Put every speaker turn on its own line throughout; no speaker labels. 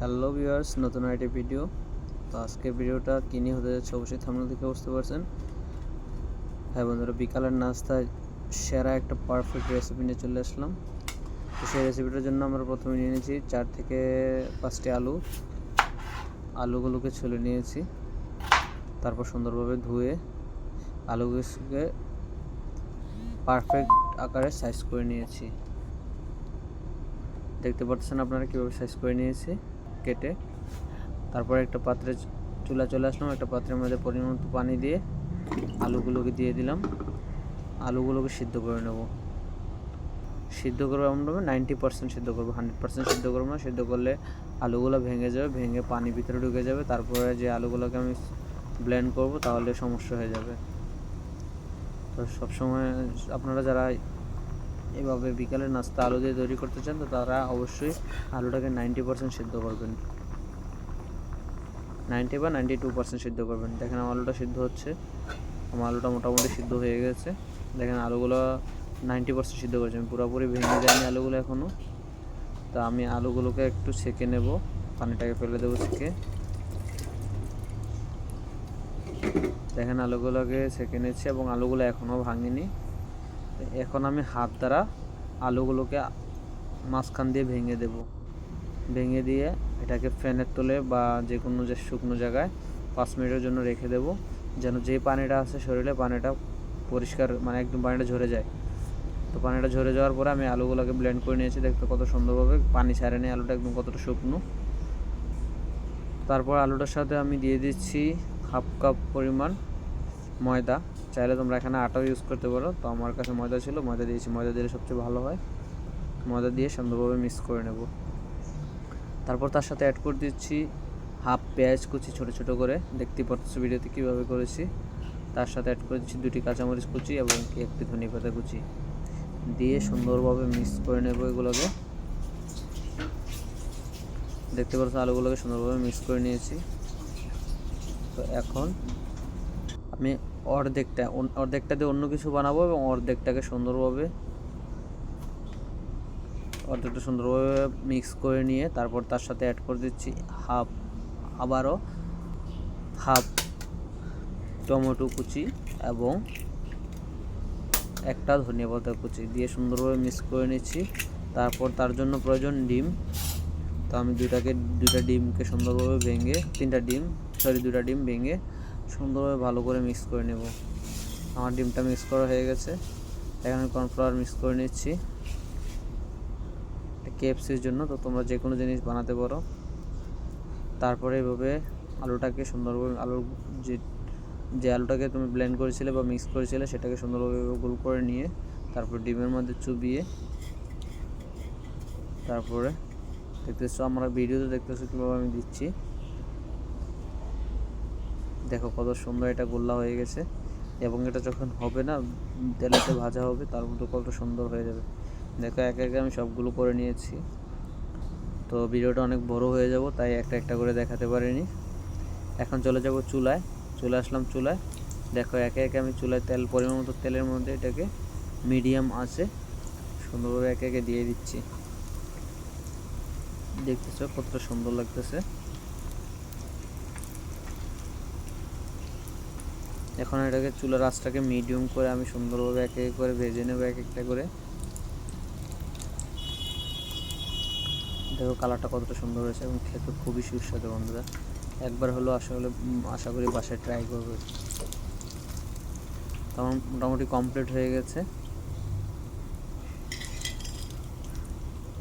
Hello viewers, নতুন আরেকটি video. তো আজকে ভিডিওটা কিনে হতে যাচ্ছে অবশ্যই থামলে দেখে বুঝতে পারছেন। হ্যাঁ বন্ধুরা, বিকালের নাস্তায় সেরা একটা পারফেক্ট রেসিপি নিয়ে চলে আসলাম। তো সেই রেসিপিটার জন্য আমরা প্রথমে নিয়ে নিয়েছি চার থেকে পাঁচটি আলু। আলুগুলোকে ছুলে নিয়েছি। তারপর সুন্দরভাবে ধুয়ে আলুগুলোকে পারফেক্ট আকারে সাইজ করে নিয়েছি। দেখতে পাচ্ছেন আপনারা কীভাবে সাইজ করে নিয়েছি। কেটে তারপরে একটা পাত্রে চুলা চলে আসলাম, একটা পাত্রের মধ্যে পরিমাণ পানি দিয়ে আলুগুলোকে দিয়ে দিলাম। আলুগুলোকে সিদ্ধ করে নেব। সিদ্ধ করব আমরা নাইনটি পার্সেন্ট সিদ্ধ করব হান্ড্রেড পার্সেন্ট সিদ্ধ করব না, সিদ্ধ করলে আলুগুলো ভেঙে যাবে, ভেঙে পানি ভিতরে ঢুকে যাবে, তারপরে যে আলুগুলোকে আমি ব্লেন্ড করব তাহলে সমস্যা হয়ে যাবে। তো সবসময় আপনারা যারা এভাবে বিকালের নাস্তা, আলু দিয়ে তৈরি করতে চান, তো তারা অবশ্যই আলুটাকে নাইনটি পার্সেন্ট সিদ্ধ করবেন। নাইনটি বা নাইনটি টু পার্সেন্ট সিদ্ধ করবেন। দেখেন আমার আলুটা সিদ্ধ হচ্ছে। আমার আলুটা মোটামুটি সিদ্ধ হয়ে গেছে। দেখেন আলুগুলো নাইনটি পার্সেন্ট সিদ্ধ করেছি। আমি পুরোপুরি ভেঙে যায়নি আলুগুলো এখনও তা আমি আলুগুলোকে একটু সেকে নেব। পানিটাকে ফেলে দেবো সেকে। দেখেন আলুগুলোকে সেকে নিচ্ছি এবং আলুগুলো এখনও ভাঙিনি। এখন আমি হাত দ্বারা আলুগুলোকে মাঝখান দিয়ে ভেঙে দেব। ভেঙে দিয়ে এটাকে ফ্যানের তলে বা যে কোনো যে শুকনো জায়গায় পাঁচ মিনিটের জন্য রেখে দেব, যেন যে পানিটা আছে শরীরে পানিটা পরিষ্কার মানে একদম পানিটা ঝরে যায়। তো পানিটা ঝরে যাওয়ার পরে আমি আলুগুলোকে ব্লেন্ড করে নিয়েছি, দেখতে কত সুন্দরভাবে পানি ছাড়ে নেই আলুটা একদম কতটা শুকনো। তারপর আলুটার সাথে আমি দিয়ে দিচ্ছি হাফ কাপ পরিমাণ ময়দা। চাইলে তোমরা এখানে আটাও ইউজ করতে পারো। তো আমার কাছে ময়দা ছিল, ময়দা দিয়েছি। ময়দা দিলে সবচেয়ে ভালো হয়। ময়দা দিয়ে সুন্দরভাবে মিক্স করে নেব। তারপর তার সাথে অ্যাড করে দিচ্ছি হাফ পেঁয়াজ কুচি ছোটো ছোটো করে। দেখতে পাচ্ছ ভিডিওতে কীভাবে করেছি। তার সাথে অ্যাড করে দিচ্ছি দুটি কাঁচামরিচ কুচি এবং একটি ধনিয়া পাতা কুচি। দিয়ে সুন্দরভাবে মিক্স করে নেব এগুলোকে। দেখতে পাচ্ছ আলুগুলোকে সুন্দরভাবে মিক্স করে নিয়েছি। তো এখন আমি অর্ধেকটা, অন- অর্ধেকটা দিয়ে অন্য কিছু বানাবো এবং অর্ধেকটাকে সুন্দরভাবে, অর্ধেকটা সুন্দরভাবে মিক্স করে নিয়ে তারপর তার সাথে অ্যাড করে দিচ্ছি হাফ আবারও হাফ টমেটো কুচি এবং একটা ধনিয়া পাতা কুচি দিয়ে সুন্দরভাবে মিক্স করে নিচ্ছি। তারপর তার জন্য প্রয়োজন ডিম। তো আমি দুইটাকে, দুইটা ডিমকে সুন্দরভাবে ভেঙে, তিনটা ডিম সরি দুইটা ডিম ভেঙে সুন্দরভাবে ভালো করে মিক্স করে নেব। আমার ডিমটা মিক্স করা হয়ে গেছে। এখন আমি কর্নফ্লাওয়ার মিক্স করে নিচ্ছি। কেএফসির জন্য, তো তোমরা যে কোনো জিনিস বানাতে পারো। তারপরে এভাবে আলুটাকে সুন্দরভাবে, আলুর যে যে আলুটাকে তুমি ব্লেন্ড করেছিলে বা মিক্স করেছিলে, সেটাকে সুন্দরভাবে গোল করে নিয়ে তারপর ডিমের মধ্যে চুবিয়ে তারপরে দেখতেছো, আমরা ভিডিওতে দেখতেছো কীভাবে আমি দিচ্ছি। দেখো কত সুন্দর এটা গোল্লা হয়ে গেছে। এবং এটা যখন হবে না, তেলেতে ভাজা হবে, তার মধ্যে কত সুন্দর হয়ে যাবে। দেখো, একে একে আমি সবগুলো করে নিয়েছি। তো ভিডিওটা অনেক বড় হয়ে যাব, তাই একটা একটা করে দেখাতে পারিনি। এখন চলে যাব চুলায়। চলে আসলাম চুলায়। দেখো, একে একে আমি চুলায় তেল, পরিমাণ মতো তেলের মধ্যে এটাকে মিডিয়াম আছে, সুন্দরভাবে একে একে দিয়ে দিচ্ছি। দেখতেছো কতটা সুন্দর লাগতেছে। এখন এটাকে চুলার আঁচটাকে মিডিয়াম করে আমি সুন্দরভাবে এক এক করে ভেজে নেব এক একটা করে। দেখো কালারটা কতটা সুন্দর হয়েছে এবং খেতে খুবই সুস্বাদু বন্ধুরা। একবার হলো আসলে আশা করি বাসায় ট্রাই করবে। তখন মোটামুটি কমপ্লিট হয়ে গেছে।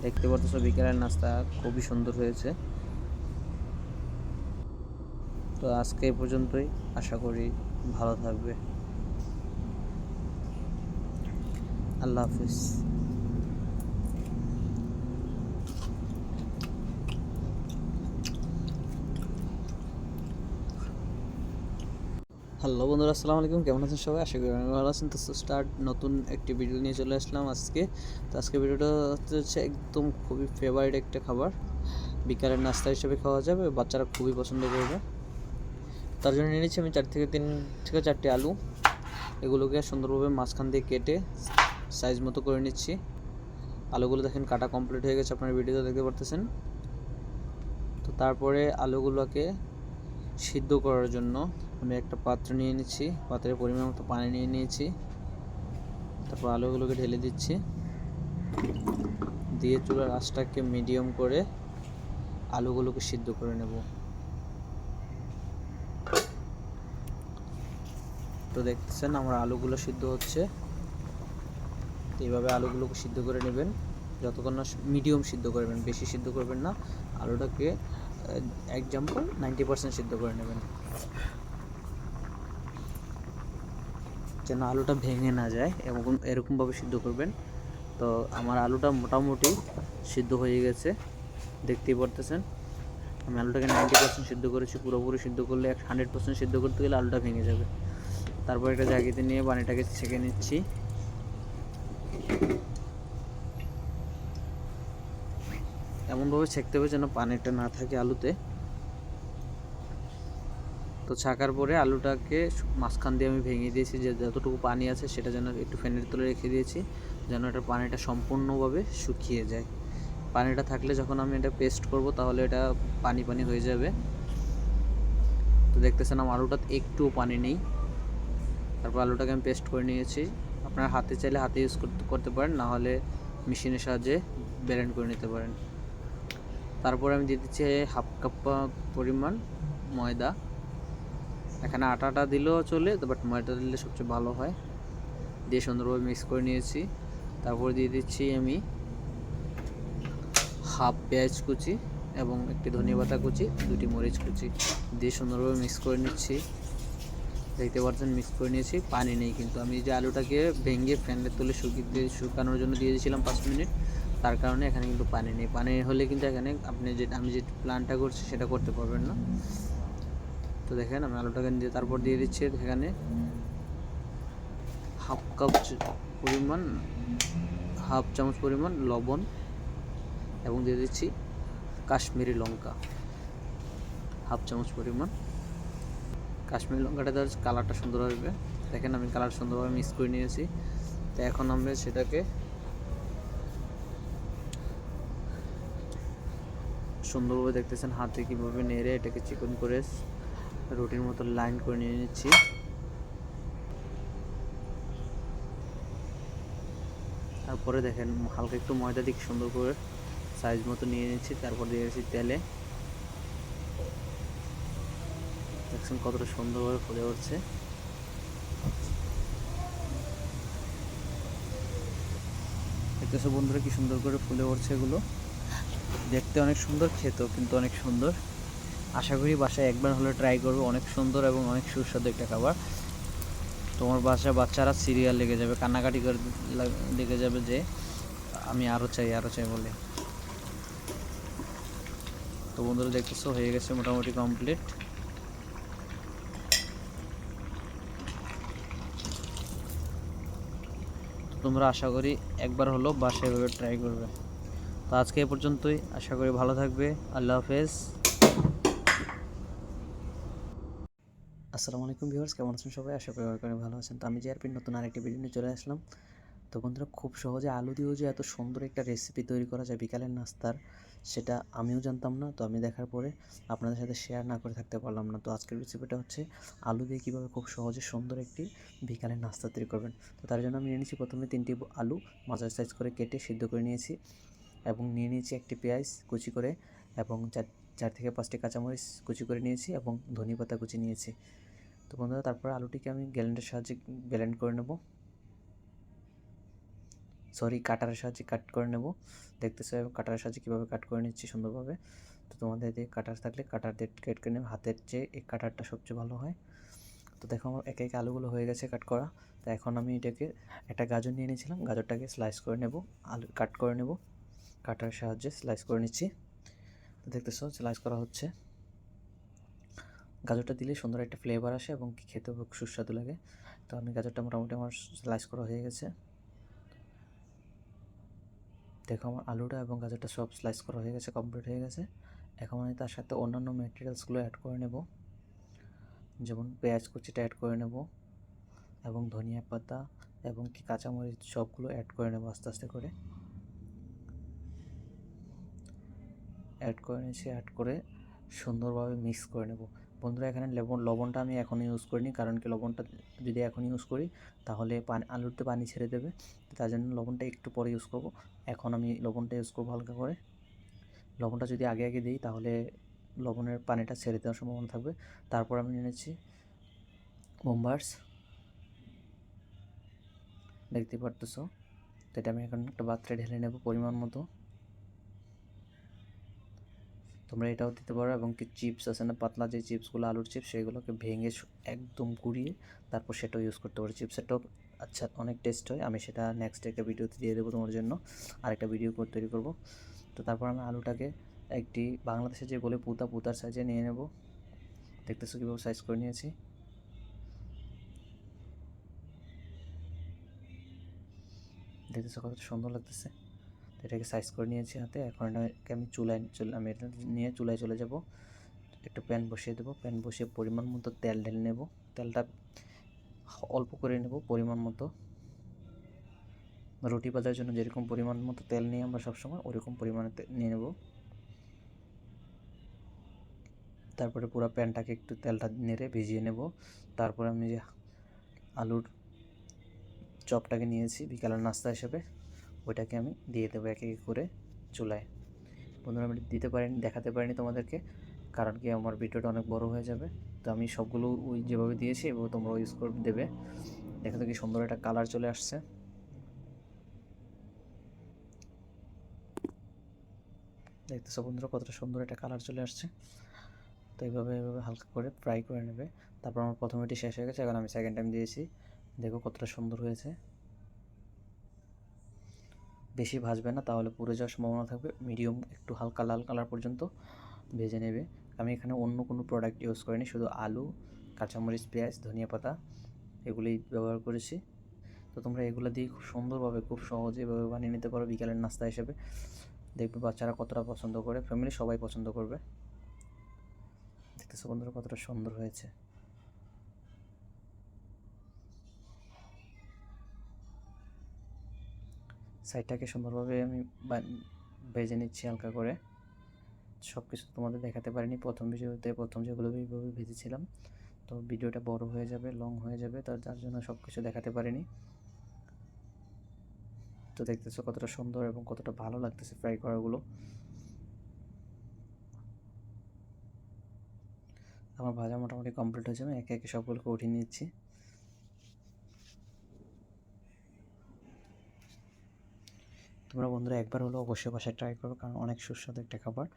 দেখতে পাচ্ছ বিকেলের নাস্তা খুবই সুন্দর হয়েছে। তো আজকে এই পর্যন্তই। আশা করি ভালো থাকবে। আল্লাহ হাফিজ। হ্যালো বন্ধুরা, আসসালামু আলাইকুম। কেমন আছেন সবাই? আশা করি অনেক ভালো আছেন। তো স্টার্ট নতুন একটি ভিডিও নিয়ে চলে আসলাম আজকে। তো আজকে ভিডিওটা হচ্ছে একদম খুবই ফেভারিট একটা খাবার। বিকালের নাস্তা হিসেবে খাওয়া যাবে। বাচ্চারা খুবই পছন্দ করবে। তার জন্য নিয়ে নিচ্ছি আমি চার থেকে তিন থেকে চারটে আলু। এগুলোকে সুন্দরভাবে মাঝখান দিয়ে কেটে সাইজ মতো করে নিচ্ছি। আলুগুলো দেখেন কাটা কমপ্লিট হয়ে গেছে, আপনার ভিডিওতে দেখতে পারতেছেন। তো তারপরে আলুগুলোকে সিদ্ধ করার জন্য আমি একটা পাত্র নিয়ে নিচ্ছি, পাত্রের পরিমাণ মতো পানি নিয়ে নিয়েছি। তারপর আলুগুলোকে ঢেলে দিচ্ছি। দিয়ে চুলার আঁচটাকে মিডিয়াম করে আলুগুলোকে সিদ্ধ করে নেব। তো দেখতেছেন আমার আলুগুলো সিদ্ধ হচ্ছে। তো এইভাবে আলুগুলোকে সিদ্ধ করে নেবেন। যতক্ষণ না মিডিয়াম সিদ্ধ করবেন, বেশি সিদ্ধ করবেন না, আলুটাকে এক্সাম্পল নাইনটি পার্সেন্ট সিদ্ধ করে নেবেন। যেন আলুটা ভেঙে না যায় এবং এরকমভাবে সিদ্ধ করবেন। তো আমার আলুটা মোটামুটি সিদ্ধ হয়ে গেছে। দেখতেই পারতেছেন, আমি আলুটাকে নাইনটি পার্সেন্ট সিদ্ধ করেছি। পুরোপুরি সিদ্ধ করলে এক হান্ড্রেড পার্সেন্ট সিদ্ধ করতে গেলে আলুটা ভেঙে যাবে। তারপর একটা জায়গাতে নিয়ে পানিটাকে ছেঁকে নিচ্ছি। এমনভাবে ছেঁকতে হবে যেন পানিটা না থাকে আলুতে। তো ছাকার পরে আলুটাকে মাঝখান দিয়ে আমি ভেঙে দিয়েছি, যে যতটুকু পানি আছে সেটা যেন একটু ফ্যানের তলে রেখে দিয়েছি, যেন এটা পানিটা সম্পূর্ণভাবে শুকিয়ে যায়। পানিটা থাকলে যখন আমি এটা পেস্ট করব তাহলে এটা পানি পানি হয়ে যাবে। তো দেখতেছেন আমার আলুটা একটুও পানি নেই। তারপর আলুটাকে আমি পেস্ট করে নিয়েছি। আপনারা হাতে চাইলে হাতে ইউজ করতে পারেন না হলে মেশিনের সাহায্যে ব্লেন্ড করে নিতে পারেন। তারপর আমি দিয়ে দিচ্ছি হাফ কাপ পরিমাণ ময়দা। এখানে আটাটা দিলেও চলে বাট ময়দা দিলে সবচেয়ে ভালো হয়। দিয়ে সুন্দরভাবে মিক্স করে নিয়েছি। তারপর দিয়ে দিচ্ছি আমি হাফ পেঁয়াজ কুচি এবং একটি ধনিয়া পাতা কুচি, দুটি মরিচ কুচি। দিয়ে সুন্দরভাবে মিক্স করে নিচ্ছি। দেখতে পাচ্ছেন মিক্স করে নিয়েছি। পানি নেই কিন্তু আমি যে আলুটাকে ভেঙে ফ্যানের তুলে শুকিয়ে শুকানোর জন্য দিয়ে দিয়েছিলাম পাঁচ মিনিট। তার কারণে এখানে কিন্তু পানি নেই। পানি হলে কিন্তু এখানে আপনি যে, আমি যে প্ল্যানটা করছি সেটা করতে পারবেন না। তো দেখেন, আমি আলুটাকে দিয়ে তারপর দিয়ে দিচ্ছি এখানে হাফ কাপ পরিমাণ, হাফ চামচ পরিমাণ লবণ এবং দিয়ে দিচ্ছি কাশ্মীরি লঙ্কা, হাফ চামচ পরিমাণ। কাশ্মীরি লঙ্কাটা দেওয়ার কালারটা সুন্দর আসবে। দেখেন আমি কালার সুন্দরভাবে মিক্স করে নিয়েছি। তো এখন আমরা সেটাকে সুন্দরভাবে দেখতেছেন হাতে কীভাবে নেড়ে এটাকে চিকন করে রুটির মতো লাইন করে নিয়ে নিচ্ছি। তারপরে দেখেন হালকা একটু ময়দা দিকে সুন্দর করে সাইজ মতো নিয়ে নিচ্ছি, তারপর দিয়ে দিচ্ছি তেলে। দেখছেন কতটা সুন্দরভাবে ফুলে উঠছে। দেখতেছো বন্ধুরা কি সুন্দর করে ফুলে উঠছে এগুলো। দেখতে অনেক সুন্দর, খেতেও কিন্তু অনেক সুন্দর। আশা করি বাসায় একবার হলে ট্রাই করবে, অনেক সুন্দর এবং অনেক সুস্বাদু একটা খাবার। তোমার বাসায় বাচ্চারা সিরিয়াল লেগে যাবে, কান্নাকাটি করে লেগে যাবে যে, আমি আরও চাই আরও চাই বলে। তো বন্ধুরা দেখতেছো, হয়ে গেছে মোটামুটি কমপ্লিট তোমরা আশা করি একবার হলো বাসা এভাবে ট্রাই করবে। তো আজকে এ পর্যন্তই, আশা করি ভালো থাকবে। আল্লাহ হাফেজ। আসসালামু আলাইকুম ভিউয়ার্স, কেমন আছেন সবাই? আশা করি ভালো আছেন। তো আমি জিআরপির নতুন আরেকটি ভিডিও নিয়ে চলে আসলাম। তো বন্ধুরা, খুব সহজে আলু দিয়েও যে এত সুন্দর একটা রেসিপি তৈরি করা যায় বিকালের নাস্তার, সেটা আমিও জানতাম না। তো আমি দেখার পরে আপনাদের সাথে শেয়ার না করে থাকতে পারলাম না। তো আজকের রেসিপিটা হচ্ছে আলু দিয়ে কীভাবে খুব সহজে সুন্দর একটি বিকালের নাস্তা তৈরি করবেন। তো তার জন্য আমি নিয়ে নিয়েছি প্রথমে তিনটি আলু, মাঝার সাইজ করে কেটে সিদ্ধ করে নিয়েছি এবং নিয়ে নিয়েছি একটি পেঁয়াজ কুচি করে এবং চার চার থেকে পাঁচটি কাঁচামরিচ কুচি করে নিয়েছি এবং ধনে পাতা কুচি নিয়েছি। তো বন্ধুরা, তারপরে আলুটিকে আমি গ্যালেন্ডের সাহায্যে ব্লেন্ড করে নেব। সরি, কাটারের সাহায্যে কাট করে নেব। দেখতেছো কাটারের সাহায্যে কীভাবে কাট করে নিচ্ছি সুন্দরভাবে। তো তোমাদের দিয়ে কাটার থাকলে কাটার দিয়ে কেট করে নেবে, হাতের চেয়ে এই কাটারটা সবচেয়ে ভালো হয়। তো দেখো আমার একে একে আলুগুলো হয়ে গেছে কাট করা। তো এখন আমি এটাকে একটা গাজর নিয়ে নিয়েছিলাম গাজরটাকে স্লাইস করে নেব, আলু কাট করে নেব। কাটার সাহায্যে স্লাইস করে নিচ্ছি। তো দেখতেছো স্লাইস করা হচ্ছে। গাজরটা দিলে সুন্দর একটা ফ্লেভার আসে এবং খেতেও সুস্বাদু লাগে। তো আমি গাজরটা মোটামুটি আমার স্লাইস করা হয়ে গেছে। দেখো আমার আলুটা এবং গাজরটা সব স্লাইস করা হয়ে গেছে কমপ্লিট হয়ে গেছে। এখন আমি তার সাথে অন্যান্য ম্যাটেরিয়ালসগুলো অ্যাড করে নেব। যেমন পেঁয়াজ কুচিটা অ্যাড করে নেব এবং ধনিয়া পাতা এবং কি কাঁচামরিচ সবগুলো অ্যাড করে নেব আস্তে আস্তে করে। অ্যাড করে নিয়েছি অ্যাড করে সুন্দরভাবে মিক্স করে নেব। বন্ধুরা, এখানে লবণ লবণটা আমি এখন ইউজ করিনি, কারণ কি লবণটা যদি এখন ইউজ করি, তাহলে পানি আলুতে পানি ছেড়ে দেবে। তার জন্য লবণটা একটু পরে ইউজ করব। এখন আমি লবণটা ইউজ করব হালকা করে। লবণটা যদি আগে আগে দিই, তাহলে লবণের পানিটা ছেড়ে দেওয়ার সম্ভাবনা থাকবে। তারপর আমি নিয়েছি বোম্বার্স দেখতে পারতেছো। তো এটা আমি এখন একটা পাত্রে ঢেলে নেব পরিমাণ মতো। তোমরা এটাও দিতে পারো এবং কি চিপস আছে না, পাতলা যে চিপসগুলো আলুর চিপস সেগুলোকে ভেঙে একদম কুড়িয়ে তারপর সেটাও ইউজ করতে পারো। চিপসেরটাও আচ্ছা অনেক টেস্ট হয়। আমি সেটা নেক্সট একটা ভিডিওতে দিয়ে দেবো তোমার জন্য। আরেকটা ভিডিও তৈরি করব। তো তারপর আমি আলুটাকে একটি বাংলাদেশে যে বলে পুতা, পুতার সাইজে নিয়ে নেব। দেখতেছো কীভাবে সাইজ করে নিয়েছি। দেখতেছো কত সুন্দর লাগতেছে। এটাকে সাইজ করে নিয়েছি হাতে। এখন এটাকে আমি চুলায় চুল আমি এটা নিয়ে চুলায় চলে যাব। একটু প্যান বসিয়ে দেবো। প্যান বসিয়ে পরিমাণ মতো তেল ঢেলে নেব। তেলটা অল্প করে নেব পরিমাণ মতো। রুটি ভাজার জন্য যেরকম পরিমাণ মতো তেল নিয়ে আমরা সবসময়, ওরকম পরিমাণে নিয়ে নেব। তারপরে পুরো প্যানটাকে একটু তেলটা নেড়ে ভিজিয়ে নেব। তারপরে আমি যে আলুর চপটাকে নিয়েছি বিকালের নাস্তা হিসেবে ওইটাকে আমি দিয়ে দেবো এক এক করে চুলায়। বন্ধুরা আমি দিতে পারিনি, দেখাতে পারিনি তোমাদেরকে, কারণ কি আমার ভিডিওটা অনেক বড় হয়ে যাবে। তো আমি সবগুলো ওই যেভাবে দিয়েছি, এভাবে তোমরা ইউজ করে দেবে। দেখো তো কি সুন্দর একটা কালার চলে আসছে। দেখতেছো বন্ধুরা, কতটা সুন্দর একটা কালার চলে আসছে। তো এইভাবে এইভাবে হালকা করে ফ্রাই করে নেবে। তারপর আমার প্রথমেটি শেষ হয়ে গেছে, এখন আমি সেকেন্ড টাইম দিয়েছি। দেখো কতটা সুন্দর হয়েছে। বেশি ভাজবে না, তাহলে পুড়ে যাওয়ার সম্ভাবনা থাকবে। মিডিয়াম একটু হালকা লাল কালার পর্যন্ত ভেজে নেবে। আমি এখানে অন্য কোনো প্রোডাক্ট ইউজ করিনি, শুধু আলু, কাঁচামরিচ, পেঁয়াজ, ধনিয়া পাতা এগুলোই ব্যবহার করেছি। তো তোমরা এগুলো দিয়ে খুব সুন্দরভাবে, খুব সহজে এভাবে বানিয়ে নিতে পারো বিকালের নাস্তা হিসেবে। দেখবে বাচ্চারা কতটা পছন্দ করে ফ্যামিলি সবাই পছন্দ করবে। দেখতেছো বন্ধুরা কতটা সুন্দর হয়েছে। সাইডটাকে সুন্দরভাবে আমি ভেজে নিচ্ছি হালকা করে। সব কিছু তোমাদের দেখাতে পারিনি। প্রথম ভিডিওতে প্রথম যেগুলো এইভাবে ভেজেছিলাম। তো ভিডিওটা বড় হয়ে যাবে লং হয়ে যাবে, তার যার জন্য সব কিছু দেখাতে পারিনি। তো দেখতেছো কতটা সুন্দর এবং কতটা ভালো লাগতেছে ফ্রাই করাগুলো। আমার ভাজা মোটামুটি কমপ্লিট হয়েছে আমি একে একে সবগুলোকে উঠিয়ে নিচ্ছি। তোমরা বন্ধুরা একবার হলো অবশ্যই বাসায় ট্রাই করো, কারণ অনেক সুস্বাদু একটা খাবার।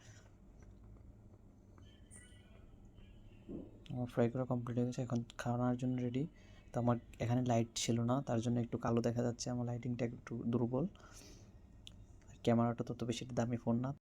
আমার ফ্রাই করা কমপ্লিট হয়ে গেছে, এখন খাওয়ানোর জন্য রেডি তো আমার এখানে লাইট ছিল না, তার জন্য একটু কালো দেখা যাচ্ছে, আমার লাইটিংটা একটু দুর্বল। ক্যামেরাটা তত বেশি দামি ফোন না।